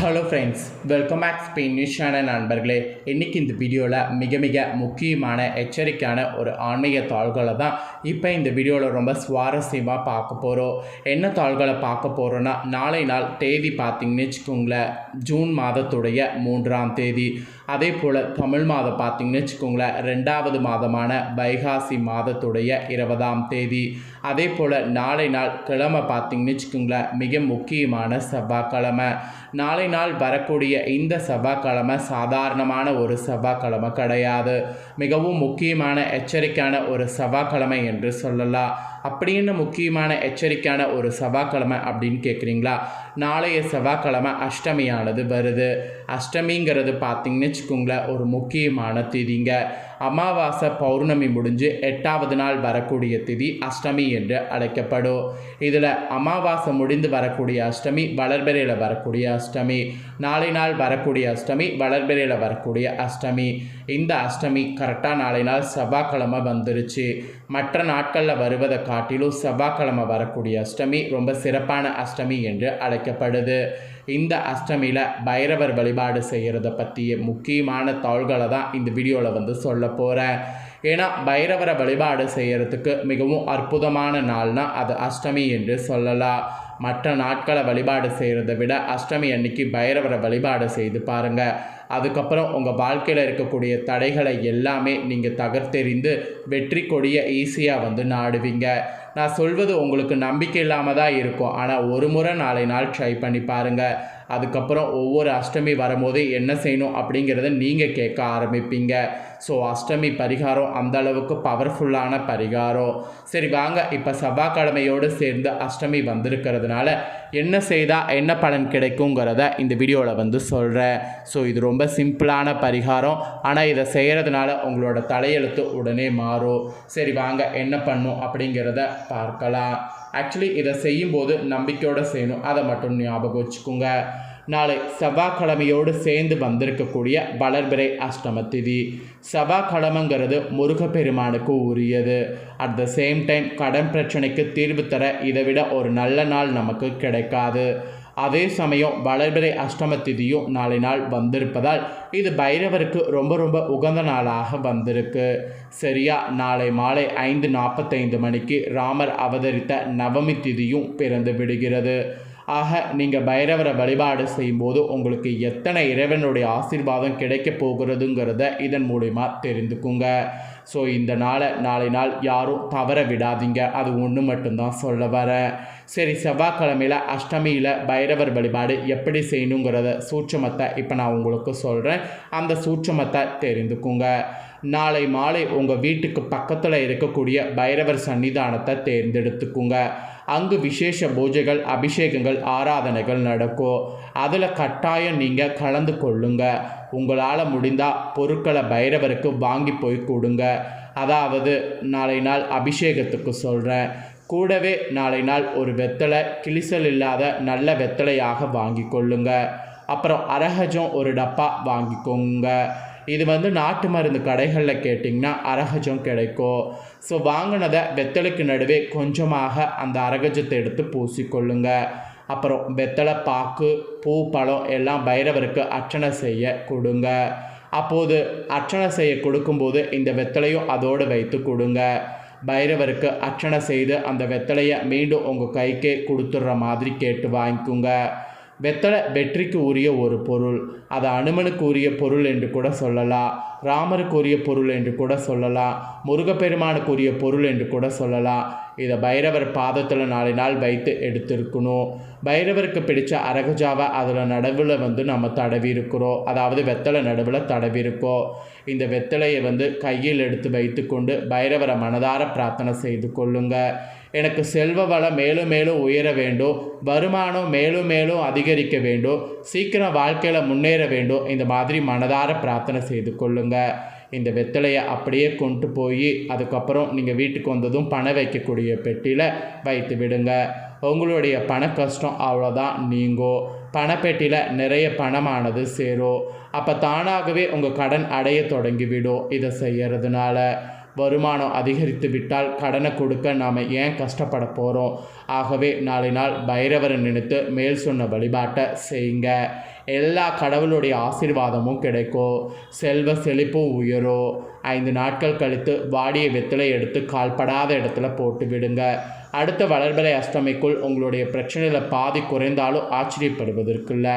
Hello friends welcome back Spain news channel நண்பர்களே. இன்றைக்கி இந்த வீடியோவில் மிக மிக முக்கியமான எச்சரிக்கையான ஒரு ஆன்மீக தாள்களை தான் இப்போ இந்த வீடியோவில் ரொம்ப சுவாரஸ்யமாக பார்க்க போகிறோம் என்ன தாள்களை பார்க்க போகிறோன்னா நாளை நாள் தேதி பார்த்தீங்கன்னு வச்சுக்கோங்களேன் ஜூன் மாதத்துடைய மூன்றாம் தேதி. அதே போல் தமிழ் மாதம் பார்த்தீங்கன்னு வச்சுக்கோங்களேன் ரெண்டாவது மாதமான வைகாசி மாதத்துடைய இருபதாம் தேதி. அதே போல் நாளை நாள் கிழமை பார்த்தீங்கன்னு வச்சுக்கோங்களேன் மிக முக்கியமான செவ்வாய்க்கிழமை. நாளை நாள் வரக்கூடிய இந்த செவ்வாய்க்கிழமை சாதாரணமான ஒரு செவ்வாய்க்கிழமை கிடையாது. மிகவும் முக்கியமான எச்சரிக்கையான ஒரு செவ்வாய்க்கிழமை என்று சொல்லலாம். அப்படின்னு முக்கியமான எச்சரிக்கையான ஒரு செவ்வாய்க்கிழமை அப்படின்னு கேட்குறீங்களா நாளைய செவ்வாய்க்கிழமை அஷ்டமியானது வருது. அஷ்டமிங்கிறது பார்த்தீங்கன்னு வச்சுக்கோங்களேன் ஒரு முக்கியமான திதிங்க. அமாவாசை பௌர்ணமி முடிஞ்சு எட்டாவது நாள் வரக்கூடிய திதி அஷ்டமி என்று அழைக்கப்படும். இதில் அமாவாசை முடிந்து வரக்கூடிய அஷ்டமி வளர்பிறையில் வரக்கூடிய அஷ்டமி நாளை நாள் வரக்கூடிய அஷ்டமி வளர்பிறையில் வரக்கூடிய அஷ்டமி. இந்த அஷ்டமி கரெக்டாக நாளை நாள் செவ்வாய்க்கிழமை வந்துருச்சு. மற்ற நாட்களில் வருவதை காட்டிலும் செவ்வாய்க்கிழமை வரக்கூடிய அஷ்டமி ரொம்ப சிறப்பான அஷ்டமி என்று அழைக்கப்படுது. இந்த அஷ்டமியில் பைரவர் வழிபாடு செய்கிறத பற்றிய முக்கியமான தாள்களை தான் இந்த வீடியோவில் வந்து சொல்ல போகிறேன் ஏன்னா பைரவரை வழிபாடு செய்கிறதுக்கு மிகவும் அற்புதமான நாள்னா அது அஷ்டமி என்று சொல்லலாம். மற்ற நாட்களை வழிபாடு செய்கிறத விட அஷ்டமி அன்னைக்கு பைரவரை வழிபாடு செய்து பாருங்கள் அதுக்கப்புறம் உங்கள் வாழ்க்கையில் இருக்கக்கூடிய தடைகளை எல்லாமே நீங்கள் தகர்த்தெறிந்து வெற்றி கொடியை ஈஸியாக வந்து நாடுவீங்க. நான் சொல்வது உங்களுக்கு நம்பிக்கை இல்லாமல் தான் இருக்கும். ஆனால் ஒரு முறை நாளை நாள் ட்ரை பண்ணி பாருங்கள் அதுக்கப்புறம் ஒவ்வொரு அஷ்டமி வரும்போது என்ன செய்யணும் அப்படிங்கிறத நீங்கள் கேட்க ஆரம்பிப்பீங்க. ஸோ அஷ்டமி பரிகாரம் அந்த அளவுக்கு பவர்ஃபுல்லான பரிகாரம். சரி வாங்க. இப்போ செவ்வாய்க்கிழமையோடு சேர்ந்து அஷ்டமி வந்திருக்கிறதுனால என்ன செய்தால் என்ன பலன் கிடைக்குங்கிறத இந்த வீடியோவில் வந்து சொல்கிறேன் ஸோ இது ரொம்ப சிம்பிளான பரிகாரம். ஆனால் இதை செய்கிறதுனால உங்களோட தலையெழுத்து உடனே மாறும். சரி வாங்க. என்ன பண்ணும் அப்படிங்கிறத பார்க்கலாம். ஆக்சுவலி இதை செய்யும்போது நம்பிக்கையோடு செய்யணும். அதை மட்டும் ஞாபகம் வச்சுக்கோங்க. நாளை செவ்வாய்க்கிழமையோடு சேர்ந்து வந்திருக்கக்கூடிய வளர்பிறை அஷ்டம திதி செவ்வாய்க்கிழமைங்கிறது முருகப்பெருமானுக்கு உரியது. அட் த சேம் டைம் கடன் பிரச்சனைக்கு தீர்வு தர இதை விட ஒரு நல்ல நாள் நமக்கு கிடைக்காது. அதே சமயம் வளர்பிறை அஷ்டம திதியும் நாளை நாள் வந்திருப்பதால் இது பைரவருக்கு ரொம்ப ரொம்ப உகந்த நாளாக வந்திருக்கு. சரியா? நாளை மாலை ஐந்து நாற்பத்தைந்து மணிக்கு ராமர் அவதரித்த நவமி திதியும் பிறந்து விடுகிறது. ஆக நீங்கள் பைரவரை வழிபாடு செய்யும்போது உங்களுக்கு எத்தனை இறைவனுடைய ஆசீர்வாதம் கிடைக்க போகிறதுங்கிறத இதன் மூலிமா தெரிந்துக்குங்க. ஸோ இந்த நாளை நாளை நாள் யாரும் தவற விடாதீங்க. அது ஒன்று மட்டும்தான் சொல்ல வரேன் சரி செவ்வாய்க்கிழமையில் அஷ்டமியில் பைரவர் வழிபாடு எப்படி செய்யணுங்கிறத சூட்சமத்தை இப்போ நான் உங்களுக்கு சொல்கிறேன் அந்த சூட்சமத்தை தெரிந்துக்குங்க. நாளை மாலை உங்கள் வீட்டுக்கு பக்கத்தில் இருக்கக்கூடிய பைரவர் சன்னிதானத்தை தேர்ந்தெடுத்துக்குங்க. அங்கு விசேஷ பூஜைகள் அபிஷேகங்கள் ஆராதனைகள் நடக்கும். அதில் கட்டாயம் நீங்கள் கலந்து கொள்ளுங்க. உங்களால் முடிந்தால் பொருட்களை பைரவருக்கு வாங்கி போய் கொடுங்க. அதாவது நாளை நாள் அபிஷேகத்துக்கு சொல்கிறேன் கூடவே நாளை நாள் ஒரு வெத்தலை கிளிசல் இல்லாத நல்ல வெத்தலையாக வாங்கி கொள்ளுங்க அப்புறம் அரகஜம் ஒரு டப்பா வாங்கிக்கோங்க. இது வந்து நாட்டு மருந்து கடைகளில் கேட்டிங்கன்னா அரகஜம் கிடைக்கும். ஸோ வாங்கினதை வெத்தலைக்கு நடுவே கொஞ்சமாக அந்த அரகஜத்தை எடுத்து பூசிக்கொள்ளுங்க. அப்புறம் வெத்தலை பாக்கு பூ பழம் எல்லாம் பைரவருக்கு அர்ச்சனை செய்ய கொடுங்க. அப்போது அர்ச்சனை செய்ய கொடுக்கும்போது இந்த வெத்தலையும் அதோடு வைத்து கொடுங்க. பைரவருக்கு அர்ச்சனை செய்து அந்த வெத்தலையை மீண்டும் உங்கள் கைக்கே கொடுத்துட்ற மாதிரி கேட்டு வாங்கிக்கோங்க. வெத்தலை வெற்றிக்கு உரிய ஒரு பொருள். அது அனுமனுக்கு உரிய பொருள் என்று கூட சொல்லலாம். ராமருக்கு உரிய பொருள் என்று கூட சொல்லலாம். முருகப்பெருமானுக்கு உரிய பொருள் என்று கூட சொல்லலாம். இதை பைரவர் பாதத்தில் நாலு நாள் வைத்து எடுத்திருக்கணும். பைரவருக்கு பிடிச்ச அரகஜாவை அதில் நடுவில் வந்து நம்ம தடவி இருக்கிறோம் அதாவது வெத்தலை நடுவில் தடவி இருக்கோம் இந்த வெத்தலையை வந்து கையில் எடுத்து வைத்து கொண்டு பைரவரை மனதார பிரார்த்தனை செய்து கொள்ளுங்க. எனக்கு செல்வ வளம் மேலும் மேலும் உயர வேண்டும். வருமானம் மேலும் மேலும் அதிகரிக்க வேண்டும். சீக்கிரம் வாழ்க்கையில் முன்னேற வேண்டும். இந்த மாதிரி மனதார பிரார்த்தனை செய்து கொள்ளுங்கள் இந்த வெத்தலையை அப்படியே கொண்டு போய் அதுக்கப்புறம் நீங்கள் வீட்டுக்கு வந்ததும் பணம் வைக்கக்கூடிய பெட்டியில் வைத்து விடுங்க. உங்களுடைய பண கஷ்டம் அவ்வளோதான் நீங்கும் பணப்பெட்டியில் நிறைய பணமானது சேரும் அப்போ தானாகவே உங்கள் கடன் அடைய தொடங்கிவிடும் இதை செய்கிறதுனால வருமானம் அதிகரித்து விட்டால் கடனை கொடுக்க நாம் ஏன் கஷ்டப்பட போகிறோம் ஆகவே நாளை நாள் பைரவரை நினைத்து மேல் சொன்ன வழிபாட்டை செய்யுங்க. எல்லா கடவுளுடைய ஆசீர்வாதமும் கிடைக்கும். செல்வ செழிப்பும் உயரும். ஐந்து நாட்கள் கழித்து வாடிய வெத்தலை எடுத்து கால்படாத இடத்துல போட்டு விடுங்க. அடுத்த வளர்பிறை அஷ்டமிக்குள் உங்களுடைய பிரச்சனையில் பாதி குறைந்தாலும் ஆச்சரியப்படுவதற்குல்ல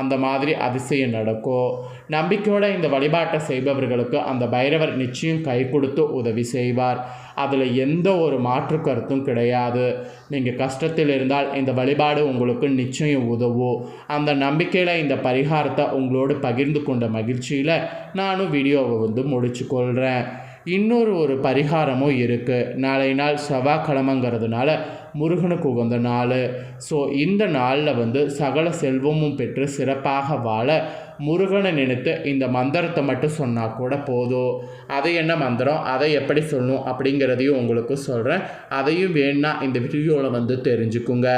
அந்த மாதிரி அதிசயம் நடக்கும். நம்பிக்கையோட இந்த வழிபாட்டை செய்பவர்களுக்கு அந்த பைரவர் நிச்சயம் கை கொடுத்து உதவி செய்வார். அதில் எந்த ஒரு மாற்று கருத்தும் கிடையாது. நீங்கள் கஷ்டத்தில் இருந்தால் இந்த வழிபாடு உங்களுக்கு நிச்சயம் உதவும். அந்த நம்பிக்கையில் இந்த பரிகாரத்தை உங்களோடு பகிர்ந்து கொண்ட மகிழ்ச்சியில் நானும் வீடியோவை வந்து முடிச்சுக்கொள்கிறேன் இன்னொரு ஒரு பரிகாரமும் இருக்குது நாளை நாள் செவ்வாய்க்கிழமைங்கிறதுனால முருகனுக்கு உகந்த நாள். ஸோ இந்த நாளில் வந்து சகல செல்வமும் பெற்று சிறப்பாக வாழ முருகனை நினைத்து இந்த மந்திரத்தை மட்டும் சொன்னால் கூட போதும். அதை என்ன மந்திரம்? அதை எப்படி சொல்லணும் அப்படிங்கிறதையும் உங்களுக்கு சொல்கிறேன் அதையும் வேணா இந்த வீடியோவில் வந்து தெரிஞ்சுக்குங்க.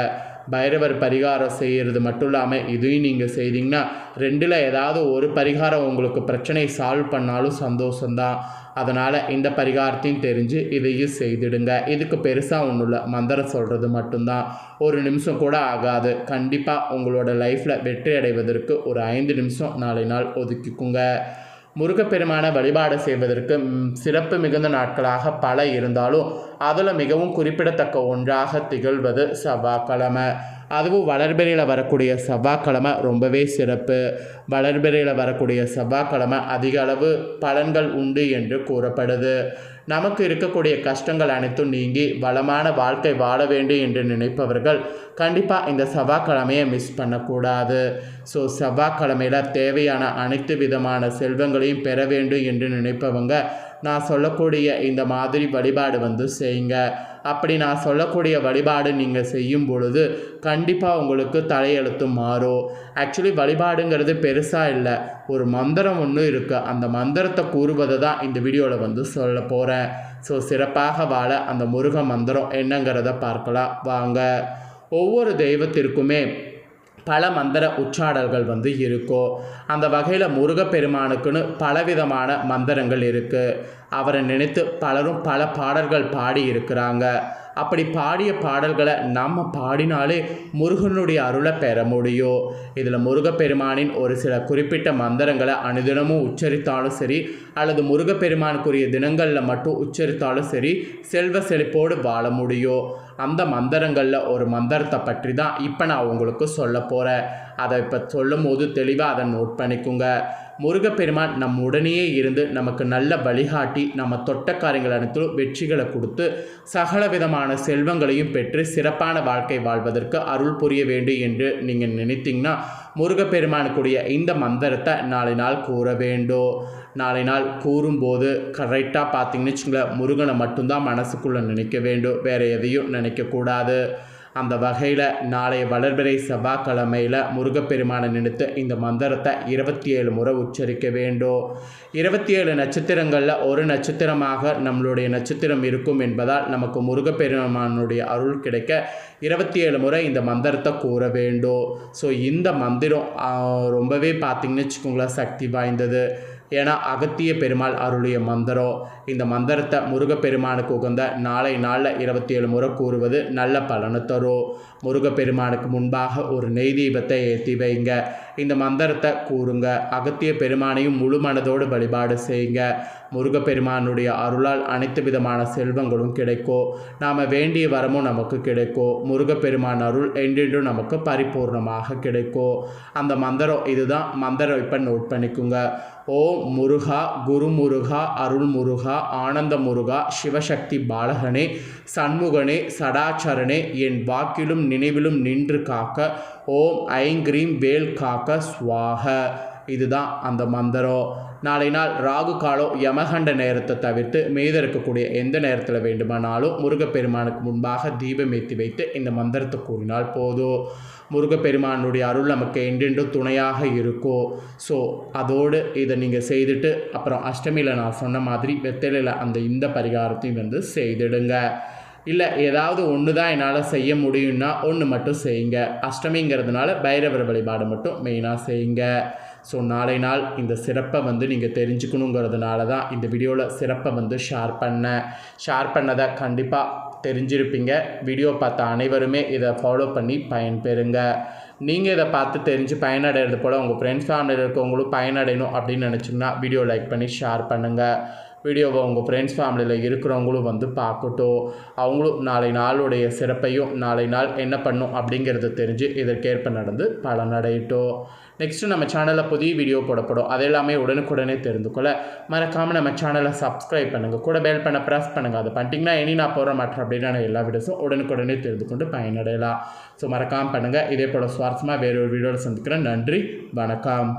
பைரவர் பரிகாரம் செய்கிறது மட்டும் இல்லாமல் இதையும் நீங்கள் செய்தீங்கன்னா ரெண்டில் ஏதாவது ஒரு பரிகாரம் உங்களுக்கு பிரச்சனை சால்வ் பண்ணாலும் சந்தோஷம்தான். அதனால் இந்த பரிகாரத்தையும் தெரிஞ்சு இதையும் செய்திடுங்க. இதுக்கு பெருசாக ஒன்றும் இல்லை மந்திரம் சொல்கிறது மட்டும்தான். ஒரு நிமிஷம் கூட ஆகாது. கண்டிப்பாக உங்களோட லைஃப்பில் வெற்றி அடைவதற்கு ஒரு ஐந்து நிமிஷம் நாளை நாள் ஒதுக்கிக்குங்க. முருகப்பெருமான வழிபாடு செய்வதற்கு சிறப்பு மிகுந்த நாட்களாக பல இருந்தாலும் அதில் மிகவும் குறிப்பிடத்தக்க ஒன்றாக திகழ்வது செவ்வாய்க்கிழமை. அதுவும் வளர்பிறையில் வரக்கூடிய செவ்வாய்க்கிழமை ரொம்பவே சிறப்பு. வளர்பிறையில் வரக்கூடிய செவ்வாய்க்கிழமை அதிக அளவு பலன்கள் உண்டு என்று கூறப்படுது. நமக்கு இருக்கக்கூடிய கஷ்டங்கள் அனைத்தும் நீங்கி வளமான வாழ்க்கை வாழ வேண்டும் என்று நினைப்பவர்கள் கண்டிப்பாக இந்த செவ்வாய்க்கிழமையை மிஸ் பண்ணக்கூடாது. ஸோ செவ்வாய்க்கிழமையில் தேவையான அனைத்து விதமான செல்வங்களையும் பெற வேண்டும் என்று நினைப்பவங்க நான் சொல்லக்கூடிய இந்த மாதிரி வழிபாடு வந்து செய்யுங்க. அப்படி நான் சொல்லக்கூடிய வழிபாடு நீங்கள் செய்யும் பொழுது கண்டிப்பாக உங்களுக்கு தலையெழுத்து மாறும். ஆக்சுவலி வழிபாடுங்கிறது பெருசாக இல்லை. ஒரு மந்திரம் ஒன்று இருக்குது அந்த மந்திரத்தை கூறுவதை தான் இந்த வீடியோவில் வந்து சொல்ல போகிறேன் ஸோ சிறப்பாக வாழ அந்த முருக மந்திரம் என்னங்கிறத பார்க்கலாம். வாங்க. ஒவ்வொரு தெய்வத்திற்குமே பல மந்திர உச்சாடல்கள் வந்து இருக்கும் அந்த வகையில் முருகப்பெருமானுக்குன்னு பலவிதமான மந்திரங்கள் இருக்குது அவரை நினைத்து பலரும் பல பாடல்கள் பாடி இருக்கிறாங்க அப்படி பாடிய பாடல்களை நம்ம பாடினாலே முருகனுடைய அருளை பெற முடியும். இதில் முருகப்பெருமானின் ஒரு சில குறிப்பிட்ட மந்திரங்களை அனுதினமும் உச்சரித்தாலும் சரி அல்லது முருகப்பெருமானுக்குரிய தினங்களில் மட்டும் உச்சரித்தாலும் சரி செல்வ செழிப்போடு வாழ முடியும். அந்த மந்திரங்களில் ஒரு மந்திரத்தை பற்றி தான் இப்போ நான் உங்களுக்கு சொல்ல போகிறேன் அதை இப்போ சொல்லும் போது தெளிவாக அதை நோட் பண்ணிக்கோங்க. முருகப்பெருமான் நம் உடனேயே இருந்து நமக்கு நல்ல வழிகாட்டி நம்ம தொட்ட காரியங்கள் அனைத்தும் வெற்றிகளை கொடுத்து சகல விதமான செல்வங்களையும் பெற்று சிறப்பான வாழ்க்கை வாழ்வதற்கு அருள் புரிய வேண்டும் என்று நீங்கள் நினைத்தீங்கன்னா முருகப்பெருமானுக்குடைய இந்த மந்திரத்தை நாளை நாள் கூற வேண்டும். நாளை நாள் கூறும்போது கரெக்டாக பார்த்தீங்கன்னு வச்சுங்களேன் முருகனை மட்டும்தான் மனசுக்குள்ளே நினைக்க வேண்டும். வேறு எதையும் நினைக்கக்கூடாது. அந்த வகையில் நாளைய வளர்பிறை செவ்வாய்க்கிழமையில் முருகப்பெருமானை நினைத்து இந்த மந்திரத்தை இருபத்தி ஏழு முறை உச்சரிக்க வேண்டும். இருபத்தி ஏழு நட்சத்திரங்களில் ஒரு நட்சத்திரமாக நம்மளுடைய நட்சத்திரம் இருக்கும் என்பதால் நமக்கு முருகப்பெருமானுடைய அருள் கிடைக்க இருபத்தி ஏழு முறை இந்த மந்திரத்தை கூற வேண்டும். ஸோ இந்த மந்திரம் ரொம்பவே பார்த்திங்கன்னு வச்சுக்கோங்களேன் சக்தி வாய்ந்தது. ஏன்னா அகத்திய பெருமாள் அருளிய மந்திரம் இந்த மந்திரத்தை முருகப்பெருமானுக்கு உகந்த நாளை நாளில் இருபத்தி ஏழு முறை கூறுவது நல்ல பலனை தரும். முருகப்பெருமானுக்கு முன்பாக ஒரு நெய் தீபத்தை ஏற்றி வைங்க. இந்த மந்திரத்தை கூறுங்க. அகத்திய பெருமானையும் முழு மனதோடு வழிபாடு செய்யுங்க. முருகப்பெருமானுடைய அருளால் அனைத்து விதமான செல்வங்களும் கிடைக்கும் நாம் வேண்டிய வரமும் நமக்கு கிடைக்கும் முருகப்பெருமான் அருள் என்றென்றும் நமக்கு பரிபூர்ணமாக கிடைக்கும் அந்த மந்திரம் இதுதான். மந்திரம் இப்போ நோட் பண்ணிக்கோங்க. ஓம் முருகா குரு முருகா அருள் முருகா ஆனந்த முருகா சிவசக்தி பாலகனே சண்முகனே சடாச்சரனே என் வாக்கிலும் நினைவிலும் நின்று காக்க ஓம் ஐங்கிரீம் வேல் காக்க. ஸ்வாக இதுதான் அந்த மந்திரம் நாளை நாள் ராகு காலம் யமகண்ட நேரத்தை தவிர்த்து மீத இருக்கக்கூடிய எந்த நேரத்தில் வேண்டுமானாலும் முருகப்பெருமானுக்கு முன்பாக தீபம் ஏற்றி வைத்து இந்த மந்திரத்தை கூறினால் போதும் முருகப்பெருமானுடைய அருள் நமக்கு என்றென்றும் துணையாக இருக்கும் ஸோ அதோடு இதை நீங்கள் செய்துட்டு அப்புறம் அஷ்டமியில் நான் சொன்ன மாதிரி வெத்தலையில் அந்த இந்த பரிகாரத்தையும் வந்து செய்திடுங்க. இல்லை ஏதாவது ஒன்று தான் என்னால் செய்ய முடியும்னா ஒன்று மட்டும் செய்யுங்க. அஷ்டமிங்கிறதுனால பைரவர் வழிபாடு மட்டும் மெயினாக செய்யுங்க. ஸோ நாளை நாள் இந்த சிறப்பை வந்து நீங்கள் தெரிஞ்சுக்கணுங்கிறதுனால தான் இந்த வீடியோவில் சிறப்பை வந்து ஷேர் பண்ணேன். ஷேர் பண்ணதை கண்டிப்பாக தெரிஞ்சிருப்பீங்க. வீடியோ பார்த்த அனைவருமே இதை ஃபாலோ பண்ணி பயன்பெறுங்க. நீங்கள் இதை பார்த்து தெரிஞ்சு பயனடைகிறது போல் உங்கள் ஃப்ரெண்ட்ஸ் ஃபேமிலியில் இருக்கவங்களும் பயனடையணும் அப்படின்னு நினச்சிங்கன்னா வீடியோ லைக் பண்ணி ஷேர் பண்ணுங்கள் வீடியோவை உங்கள் ஃப்ரெண்ட்ஸ் ஃபேமிலியில் இருக்கிறவங்களும் வந்து பார்க்கட்டும். அவங்களும் நாளை நாளுடைய சிறப்பையும் நாளை நாள் என்ன பண்ணும் அப்படிங்கிறத தெரிஞ்சு இதற்கேற்ப நடந்து பலனடையட்டும். நெக்ஸ்ட்டு நம்ம சேனலில் புதிய வீடியோ போடப்படும். அது எல்லாமே உடனுக்குடனே தெரிந்து கொள்ள. மறக்காமல் நம்ம சேனலை சப்ஸ்கிரைப் பண்ணுங்கள் கூட பெல் பண்ண ப்ரெஸ் பண்ணுங்கள் அதை பண்ணிட்டீங்கன்னா இனி நான் போகிற மாட்டேன் அப்படின்னா எல்லா வீடியோஸும் உடனுக்குடனே தெரிந்து கொண்டு பயனடையலாம். ஸோ மறக்காமல் பண்ணுங்கள் இதே போல் சுவாரஸ்யமாக வேறு ஒரு வீடியோவில் சந்திக்கிறேன். நன்றி. வணக்கம்.